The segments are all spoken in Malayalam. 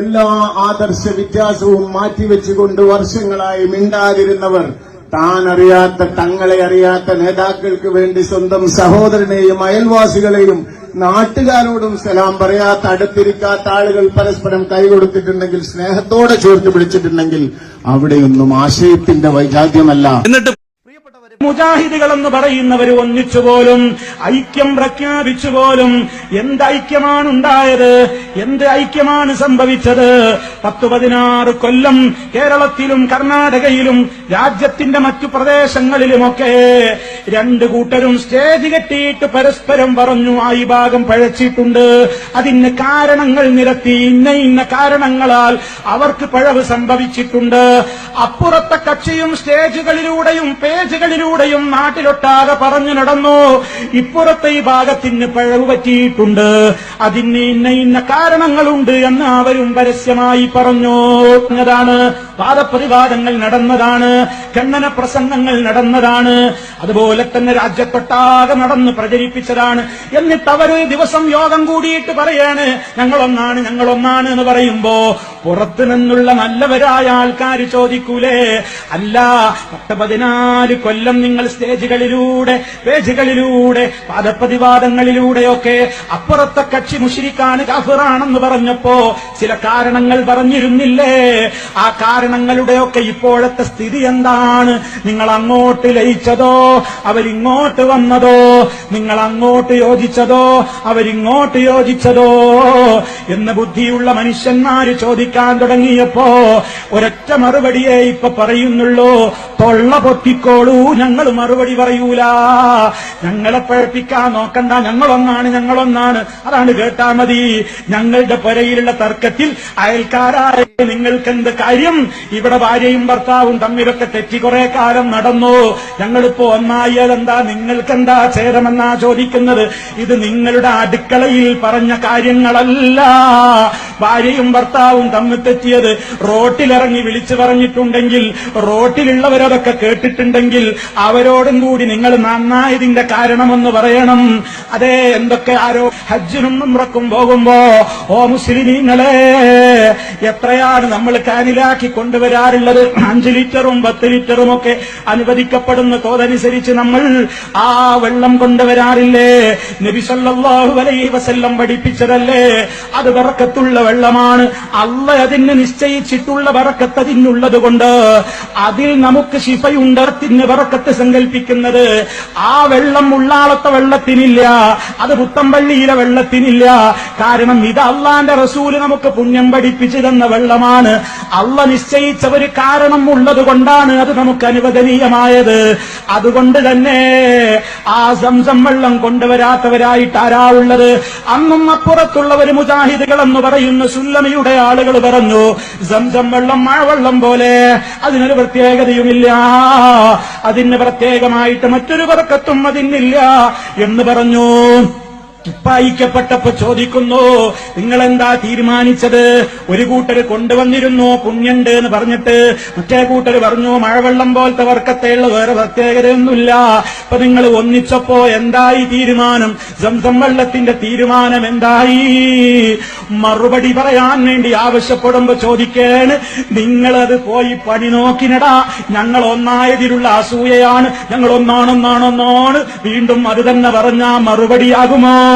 എല്ലാ ആദർശ വ്യത്യാസവും മാറ്റിവെച്ചുകൊണ്ട് വർഷങ്ങളായി മിണ്ടാതിരുന്നവർ താൻ അറിയാത്ത തങ്ങളെ അറിയാത്ത നേതാക്കൾക്ക് വേണ്ടി സ്വന്തം സഹോദരനെയും അയൽവാസികളെയും നാട്ടുകാരോടും സലാം പറയാത്ത അടുത്തിരിക്കാത്ത ആളുകൾ പരസ്പരം കൈകൊടുത്തിട്ടുണ്ടെങ്കിൽ സ്നേഹത്തോടെ ചേർത്ത് പിടിച്ചിട്ടുണ്ടെങ്കിൽ അവിടെയൊന്നും ആശയത്തിന്റെ വൈജാഗ്യമല്ല. എന്നിട്ട് മുജാഹിദുകൾ എന്ന് പറയുന്നവർ ഒന്നിച്ചുപോലും ഐക്യം പ്രഖ്യാപിച്ചുപോലും എന്ത് ഐക്യമാണ് ഉണ്ടായത് എന്ത് ഐക്യമാണ് സംഭവിച്ചത്? പത്തു പതിനാറ് കൊല്ലം കേരളത്തിലും കർണാടകയിലും രാജ്യത്തിന്റെ മറ്റു പ്രദേശങ്ങളിലുമൊക്കെ രണ്ട് കൂട്ടരും സ്റ്റേജ് കെട്ടിയിട്ട് പരസ്പരം പറഞ്ഞു ആ ഈ ഭാഗം പഴച്ചിട്ടുണ്ട്. അതിന് കാരണങ്ങൾ നിരത്തി ഇന്ന ഇന്ന കാരണങ്ങളാൽ അവർക്ക് പഴവ് സംഭവിച്ചിട്ടുണ്ട്. അപ്പുറത്തെ കക്ഷിയും സ്റ്റേജുകളിലൂടെയും പേജുകളിലൂടെയും നാട്ടിലൊട്ടാകെ പറഞ്ഞു നടന്നു. ഇപ്പുറത്തെ ഈ ഭാഗത്തിന് പഴവ് പറ്റിയിട്ടുണ്ട്. അതിന് ഇന്ന ഇന്ന കാരണങ്ങളുണ്ട് എന്ന് അവരും പരസ്യമായി പറഞ്ഞു. എന്നതാണ് വാദപ്രതിവാദങ്ങൾ നടന്നതാണ്. ഖണ്ഡന പ്രസംഗങ്ങൾ നടന്നതാണ്. അതുപോലെ തന്നെ രാജ്യത്തൊട്ടാകെ നടന്ന് പ്രചരിപ്പിച്ചതാണ്. എന്നിട്ട് അവർ ദിവസം യോഗം കൂടിയിട്ട് പറയാണ് ഞങ്ങളൊന്നാണ് ഞങ്ങളൊന്നാണ് എന്ന് പറയുമ്പോ പുറത്തു നിന്നുള്ള നല്ലവരായ ആൾക്കാർ ചോദിക്കൂലേ? അല്ല പത്ത് പതിനാല് കൊല്ലം നിങ്ങൾ സ്റ്റേജുകളിലൂടെ പേജുകളിലൂടെ പാദപ്രതിവാദങ്ങളിലൂടെയൊക്കെ അപ്പുറത്തെ കക്ഷി മുഷിരിക്കാണ് കാഫിറാണെന്ന് പറഞ്ഞപ്പോ ചില കാരണങ്ങൾ പറഞ്ഞിരുന്നില്ലേ? ആ കാരണങ്ങളുടെയൊക്കെ ഇപ്പോഴത്തെ സ്ഥിതി എന്താണ്? നിങ്ങൾ അങ്ങോട്ട് ലയിച്ചതോ? അവരിങ്ങോട്ട് വന്നതോ? നിങ്ങൾ അങ്ങോട്ട് യോജിച്ചതോ? അവരിങ്ങോട്ട് യോജിച്ചതോ? എന്ന് ബുദ്ധിയുള്ള മനുഷ്യന്മാര് ചോദിക്കാൻ തുടങ്ങിയപ്പോ ഒരൊറ്റ മറുപടിയേ ഇപ്പൊ പറയുന്നുള്ളൂ. തൊള്ള പൊത്തിക്കോളൂ ഞങ്ങൾ മറുപടി പറയൂല. ഞങ്ങളെ പഴപ്പിക്കാൻ നോക്കണ്ട ഞങ്ങളൊന്നാണ് ഞങ്ങളൊന്നാണ്. അതാണ് കേട്ടാ മതി. ഞങ്ങളുടെ പുരയിലുള്ള തർക്കത്തിൽ അയൽക്കാരായ നിങ്ങൾക്കെന്ത് കാര്യം? ഇവിടെ ഭാര്യയും ഭർത്താവും തമ്മിലൊക്കെ തെറ്റി കുറെ കാലം നടന്നു. ഞങ്ങളിപ്പോ ഒന്നായതെന്താ? നിങ്ങൾക്കെന്താ ചേരമെന്നാ ചോദിക്കുന്നത്? ഇത് നിങ്ങളുടെ അടുക്കളയിൽ പറഞ്ഞ കാര്യങ്ങളല്ല. ഭാര്യയും ഭർത്താവും തമ്മിൽ തെറ്റിയത്. റോട്ടിലിറങ്ങി വിളിച്ചു പറഞ്ഞിട്ടുണ്ടെങ്കിൽ റോട്ടിലുള്ളവരതൊക്കെ കേട്ടിട്ടുണ്ടെങ്കിൽ അവരോടും കൂടി നിങ്ങൾ നന്നായതിന്റെ കാരണമെന്ന് പറയണം. അതെ എന്തൊക്കെ ആരോ ഹജ്ജിനും ഉംറക്കും പോകുമ്പോ ഓ മുസ്ലിമീങ്ങളെ എത്രയാണ് നമ്മൾ കാനിലാക്കി കൊണ്ടുവരാറുള്ളത്? അഞ്ച് ലിറ്ററും പത്ത് ലിറ്ററും ഒക്കെ അനുവദിക്കപ്പെടുന്ന തോതനുസരിച്ച് നമ്മൾ ആ വെള്ളം കൊണ്ടുവരാറില്ലേ? നബിസല്ലാഹു അലൈഹി വസല്ലം പഠിപ്പിച്ചതല്ലേ? അത് ബറക്കത്തുള്ള വെള്ളമാണ്. അള്ള അതിന് നിശ്ചയിച്ചിട്ടുള്ള ബറക്കത്ത് അതിനുള്ളത് കൊണ്ട് അതിൽ നമുക്ക് ശിഫയുണ്ട്. അതിന് ബറക്കത്ത് സങ്കല്പിക്കുന്നത് ആ വെള്ളം ഉള്ളാളത്തെ വെള്ളത്തിനില്ല അത് പുത്തമ്പള്ളിയിലെ വെള്ളത്തിനില്ല. കാരണം ഇത് അള്ളാന്റെ റസൂൽ നമുക്ക് പുണ്യം പഠിപ്പിച്ചു തന്ന വെള്ളമാണ്. അള്ള നിശ്ചയിച്ച ഒരു കാരണം ഉള്ളത് കൊണ്ടാണ് അത് നമുക്ക് അനുവദനീയമായത്. അതുകൊണ്ട് തന്നെ ആ സംസം വെള്ളം കൊണ്ടുവരാത്തവരായിട്ട് ആരാ ഉള്ളത്? അന്നും അപ്പുറത്തുള്ള ഒരു മുജാഹിദുകൾ എന്ന് പറയുന്ന സുല്ലമിയുടെ ആളുകൾ പറഞ്ഞു സംസം വെള്ളം മഴവെള്ളം പോലെ അതിനൊരു പ്രത്യേകതയുമില്ല. അതിന് പ്രത്യേകമായിട്ട് മറ്റൊരു പറക്കത്തും അതിന്നില്ല എന്ന് പറഞ്ഞു. ഉപ്പായിക്കപ്പെട്ടപ്പോ ചോദിക്കുന്നു നിങ്ങൾ എന്താ തീരുമാനിച്ചത്? ഒരു കൂട്ടർ കൊണ്ടുവന്നിരുന്നു പുണ്യുണ്ട് എന്ന് പറഞ്ഞിട്ട് മറ്റേ കൂട്ടർ പറഞ്ഞു മഴവെള്ളം പോലത്തെ വർക്കത്തെയുള്ള വേറെ പ്രത്യേകതയൊന്നുമില്ല. അപ്പൊ നിങ്ങൾ ഒന്നിച്ചപ്പോ എന്തായി തീരുമാനം? സംസം വെള്ളത്തിന്റെ തീരുമാനം എന്തായി? മറുപടി പറയാൻ വേണ്ടി ആവശ്യപ്പെടുമ്പോ ചോദിക്കേണ് നിങ്ങളത് പോയി പണി നോക്കിനടാ. ഞങ്ങൾ ഒന്നായതിലുള്ള അസൂയയാണ്. ഞങ്ങൾ ഒന്നാണൊന്നാണൊന്നാണ്. വീണ്ടും അത് തന്നെ പറഞ്ഞാ മറുപടിയാകുമോ?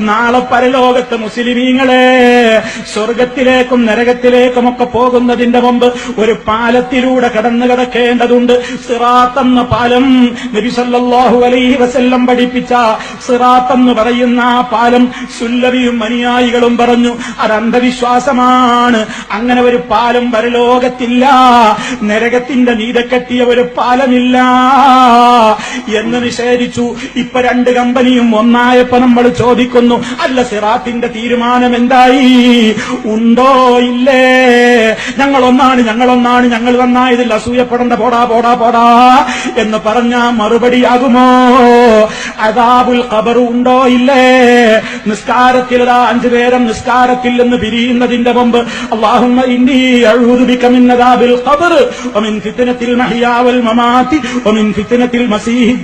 നാളെ പരലോകത്ത് മുസ്ലിമീങ്ങളെ സ്വർഗത്തിലേക്കും നരകത്തിലേക്കും ഒക്കെ പോകുന്നതിന്റെ മുമ്പ് ഒരു പാലത്തിലൂടെ കടന്നു കിടക്കേണ്ടതുണ്ട്. സിറാത്തെന്ന പാലം നബി സല്ലല്ലാഹു അലൈഹി വസല്ലം പഠിപ്പിച്ച സിറാത്തെന്ന് പറയുന്ന ആ പാലം സുല്ലവിയും അനുയായികളും പറഞ്ഞു. അത് അന്ധവിശ്വാസമാണ് അങ്ങനെ ഒരു പാലം പരലോകത്തില്ല. നരകത്തിന്റെ നീത കെട്ടിയ ഒരു പാലമില്ല എന്ന് നിഷേധിച്ചു. ഇപ്പൊ രണ്ട് കമ്പനിയും ഒന്നായപ്പോ നമ്മൾ ചോദിക്കുന്നു. അല്ല സിറാത്തിന്റെ തീരുമാനം എന്തായി ഉണ്ടോ ഇല്ലേ? ഞങ്ങൾ ഒന്നാണ് ഞങ്ങൾ നന്നായതിൽ അസൂയപ്പെടേണ്ട. പോടാ പോടാ പോടാ എന്ന് പറഞ്ഞ മറുപടിയാകുമോ? അതാബുൽ ഖബർ ഉണ്ടോ ഇല്ലേ? നിസ്കാരത്തിൽ അഞ്ചു പേരം നിസ്കാരത്തിൽ നിന്ന് പിരിയുന്നതിന്റെ മുമ്പ് അള്ളാഹുമ്മ ഇന്നി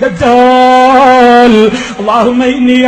ദജ്ജാൽ. ഇന്നി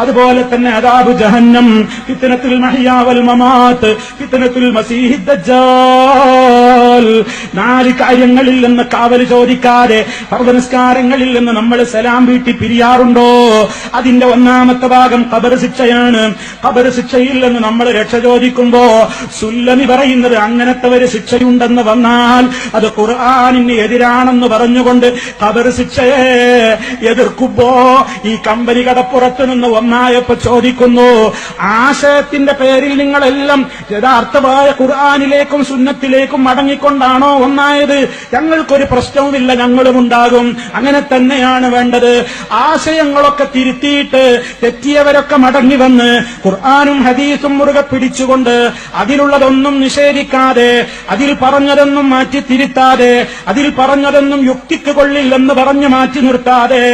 അതുപോലെ തന്നെ അദാബ് ജഹന്നം ഫിത്നത്തുൽ മഹിയാവൽ മമാത്ത് ഫിത്നത്തുൽ മസീഹി ദജ്ജാൽ. നാല് കാര്യങ്ങളിൽ നിന്ന് കാവൽ ചോദിക്കാതെ പർവനസ്കാരങ്ങളിൽ നിന്ന് നമ്മൾ സലാം വീട്ടി പിരിയാറുണ്ടോ? അതിന്റെ ഒന്നാമത്തെ ഭാഗം കബർ ശിക്ഷയാണ്. കബർ ശിക്ഷയിൽ നിന്ന് നമ്മൾ രക്ഷ ചോദിക്കുമ്പോ സുല്ലമി പറയുന്നത് അങ്ങനത്തെ ഒരു ശിക്ഷയുണ്ടെന്ന് വന്നാൽ അത് ഖുർആാനിന് എതിരാണെന്ന് പറഞ്ഞുകൊണ്ട് കബർ ശിക്ഷയെ എതിർക്കുമ്പോ ഈ കമ്പനി കടപ്പുറത്ത് നിന്ന് ഒന്നായപ്പോ ചോദിക്കുന്നു ആശയത്തിന്റെ പേരിൽ നിങ്ങളെല്ലാം യഥാർത്ഥമായ ഖുർആാനിലേക്കും സുന്നത്തിലേക്കും മടങ്ങിക്കൊണ്ടാണോ ഒന്നായത്? ഞങ്ങൾക്കൊരു പ്രശ്നവുമില്ല ഞങ്ങളും ഉണ്ടാകും. അങ്ങനെ തന്നെയാണ് വേണ്ടത്. ആശയങ്ങളൊക്കെ തിരുത്തിയിട്ട് തെറ്റിയവരൊക്കെ മടങ്ങി വന്ന് ഖുർആാനും ഹദീസും മുറുകെ പിടിച്ചുകൊണ്ട് അതിലുള്ളതൊന്നും നിഷേധിക്കാതെ അതിൽ പറഞ്ഞതൊന്നും മാറ്റി തിരുത്താതെ അതിൽ പറഞ്ഞതൊന്നും യുക്തിക്ക് കൊള്ളില്ലെന്ന് പറഞ്ഞു മാറ്റി നിർത്താതെ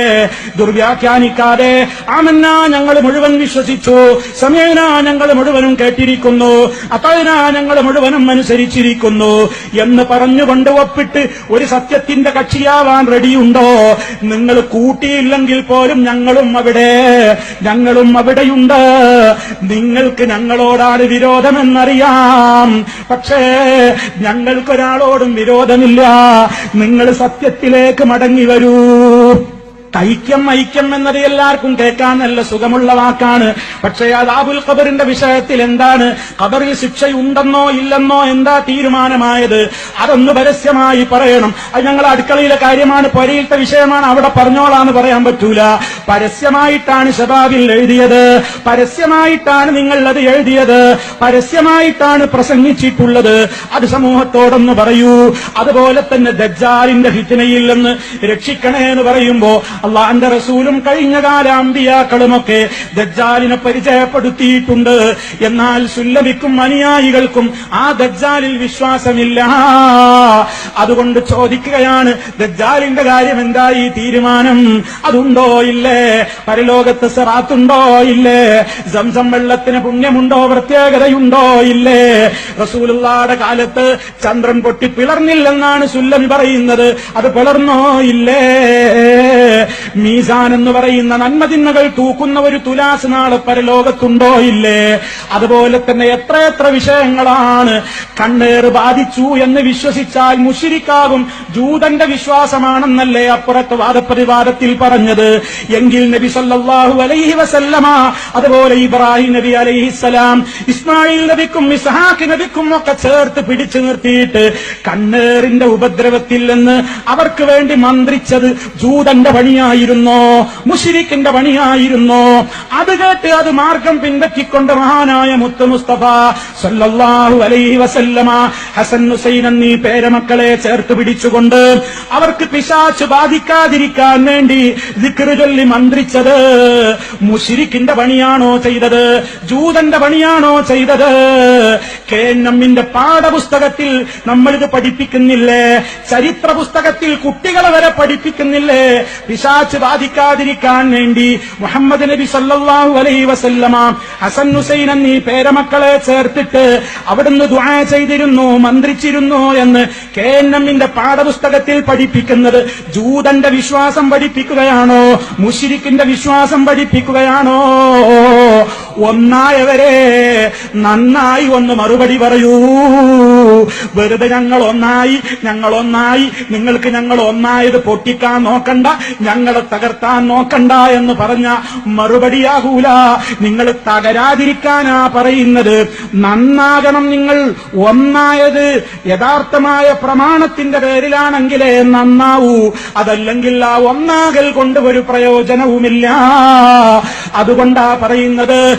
ദുർവ്യാഖ്യാനിക്കാതെ ആമന്ന ഞങ്ങൾ മുഴുവൻ വിശ്വസിച്ചു. സമയന ഞങ്ങൾ മുഴുവനും കേട്ടിരിക്കുന്നു. അത്തയന ഞങ്ങൾ മുഴുവനും അനുസരിച്ചിരിക്കുന്നു. എന്ന് പറഞ്ഞുകൊണ്ട് ഒപ്പിട്ട് ഒരു സത്യത്തിന്റെ കക്ഷിയാവാൻ റെഡിയുണ്ടോ? നിങ്ങൾ കൂട്ടിയില്ലെങ്കിൽ പോലും ഞങ്ങളും അവിടെ ഞങ്ങളും അവിടെയുണ്ട്. നിങ്ങൾക്ക് ഞങ്ങളോടാണ് വിരോധമെന്നറിയാം. പക്ഷേ ഞങ്ങൾക്കൊരാളോടും വിരോധമില്ല. നിങ്ങൾ സത്യത്തിലേക്ക് മടങ്ങി വരൂ. ഐക്യം ഐക്യം എന്നത് എല്ലാവർക്കും കേൾക്കാൻ നല്ല സുഖമുള്ള വാക്കാണ്. പക്ഷേ അത് ആബുൽ ഖബറിന്റെ വിഷയത്തിൽ എന്താണ്? ഖബറിൽ ശിക്ഷയുണ്ടെന്നോ ഇല്ലെന്നോ എന്താ തീരുമാനമായത്? അതൊന്ന് പരസ്യമായി പറയണം. അത് ഞങ്ങൾ അടുക്കളയിലെ കാര്യമാണ് പൊരയിലത്തെ വിഷയമാണ്. അവിടെ പറഞ്ഞോളാന്ന് പറയാൻ പറ്റൂല. പരസ്യമായിട്ടാണ് ഷബാബിൽ എഴുതിയത്. പരസ്യമായിട്ടാണ് നിങ്ങൾ അത് എഴുതിയത്. പരസ്യമായിട്ടാണ് പ്രസംഗിച്ചിട്ടുള്ളത്. അത് സമൂഹത്തോടൊന്ന് പറയൂ. അതുപോലെ തന്നെ ദജ്ജാലിന്റെ ഹിറ്റിനയിൽ നിന്ന് രക്ഷിക്കണേ എന്ന് പറയുമ്പോ അള്ളാന്റെ റസൂലും കഴിഞ്ഞ കാലാമ്പിയാക്കളുമൊക്കെ ദജ്ജാലിനെ പരിചയപ്പെടുത്തിയിട്ടുണ്ട്. എന്നാൽ സുല്ലഭിക്കും അനുയായികൾക്കും ആ ദജ്ജാലിൽ വിശ്വാസമില്ല. അതുകൊണ്ട് ചോദിക്കുകയാണ് ദജ്ജാലിന്റെ കാര്യം എന്തായി തീരുമാനം? അതുണ്ടോ ഇല്ലേ? പരലോകത്ത് സെറാത്തുണ്ടോ ഇല്ലേ? സംസം വെള്ളത്തിന് പുണ്യമുണ്ടോ? പ്രത്യേകതയുണ്ടോ ഇല്ലേ? റസൂലുള്ളാടെ കാലത്ത് ചന്ദ്രൻ പൊട്ടി പിളർന്നില്ലെന്നാണ് സുല്ലമി പറയുന്നത്. അത് പിളർന്നോ ഇല്ലേ? മീസാൻ എന്ന് പറയുന്ന നന്മതിന്മകൾ തൂക്കുന്ന ഒരു തുലാസ് നാളെ പരലോകത്തുണ്ടോ ഇല്ലേ? അതുപോലെ തന്നെ എത്രയെത്ര വിഷയങ്ങളാണ് കണ്ണേർ ബാധിച്ചു എന്ന് വിശ്വസിച്ചാൽ മുഷിരിക്കാകും ജൂതന്റെ വിശ്വാസമാണെന്നല്ലേ അപ്പുറത്ത് വാദപ്രതിവാദത്തിൽ പറഞ്ഞത്. എങ്കിൽ നബി സല്ലാഹു അലൈഹി വസല്ലമ അതുപോലെ ഇബ്രാഹിം നബി അലൈഹിസ്സലാം ഇസ്മായിൽ നബിക്കും ഇസ്ഹാഖ് നബിക്കും ഒക്കെ ചേർത്ത് പിടിച്ചു നിർത്തിയിട്ട് കണ്ണേറിന്റെ ഉപദ്രവത്തിൽ നിന്ന് അവർക്ക് വേണ്ടി മന്ത്രിച്ചത് ജൂതന്റെ പണിയായിരുന്നോ? മുഷിരിക്കിന്റെ പണിയായിരുന്നോ? അത് കേട്ട് അത് മാർഗം പിൻപറ്റിക്കൊണ്ട് മഹാനായ മുത്ത മുസ്തഫ സല്ലല്ലാഹു അലൈഹി വസല്ലമ ഹസൻ ഹുസൈൻ എന്നീ പേരമക്കളെ ചേർത്ത് പിടിച്ചുകൊണ്ട് അവർക്ക് പിശാച്ച് ബാധിക്കാതിരിക്കാൻ വേണ്ടി ദിക്റ് ചൊല്ലി മന്ത്രിച്ചത് മുഷിരിക്കിന്റെ പണിയാണോ ചെയ്തത്? ജൂതന്റെ പണിയാണോ ചെയ്തത്? കെ എൻ എമ്മിന്റെ പാഠപുസ്തകത്തിൽ നമ്മളിത് പഠിപ്പിക്കുന്നില്ലേ? ചരിത്ര പുസ്തകത്തിൽ കുട്ടികളെ വരെ പഠിപ്പിക്കുന്നില്ലേ? പിശാച്ച് ബാധിക്കാതിരിക്കാൻ വേണ്ടി മുഹമ്മദ് നബി സല്ലാഹു അലൈഹി വസല്ലമ ഹസൻ ഹുസൈൻ എന്നീ പേരമക്കളെ ചേർത്തിട്ട് അവിടുന്ന് ദുആ ചെയ്തിരുന്നു മന്ത്രിച്ചിരുന്നു എന്ന് കെ എൻ എമ്മിന്റെ പാഠപുസ്തകത്തിൽ പഠിപ്പിക്കുന്നത് ജൂതന്റെ വിശ്വാസം പഠിപ്പിക്കുകയാണോ മുഷിരിക്കിന്റെ വിശ്വാസം പഠിപ്പിക്കുകയാണോ? ഒന്നായവരെ നന്നായി ഒന്ന് മറുപടി പറയൂ. വെറുതെ ഞങ്ങൾ ഒന്നായി ഞങ്ങൾ ഒന്നായി നിങ്ങൾക്ക് ഞങ്ങൾ ഒന്നായത് പൊട്ടിക്കാൻ നോക്കണ്ട ഞങ്ങളെ തകർത്താൻ നോക്കണ്ട എന്ന് പറഞ്ഞ മറുപടിയാകൂല. നിങ്ങൾ തകരാതിരിക്കാനാ പറയുന്നത്. നന്നാകണം നിങ്ങൾ ഒന്നായത് യഥാർത്ഥമായ പ്രമാണത്തിന്റെ പേരിലാണെങ്കിലേ നന്നാവൂ. അതല്ലെങ്കിൽ ആ ഒന്നാകൽ കൊണ്ട് ഒരു പ്രയോജനവുമില്ല. അതുകൊണ്ടാ പറയുന്നത്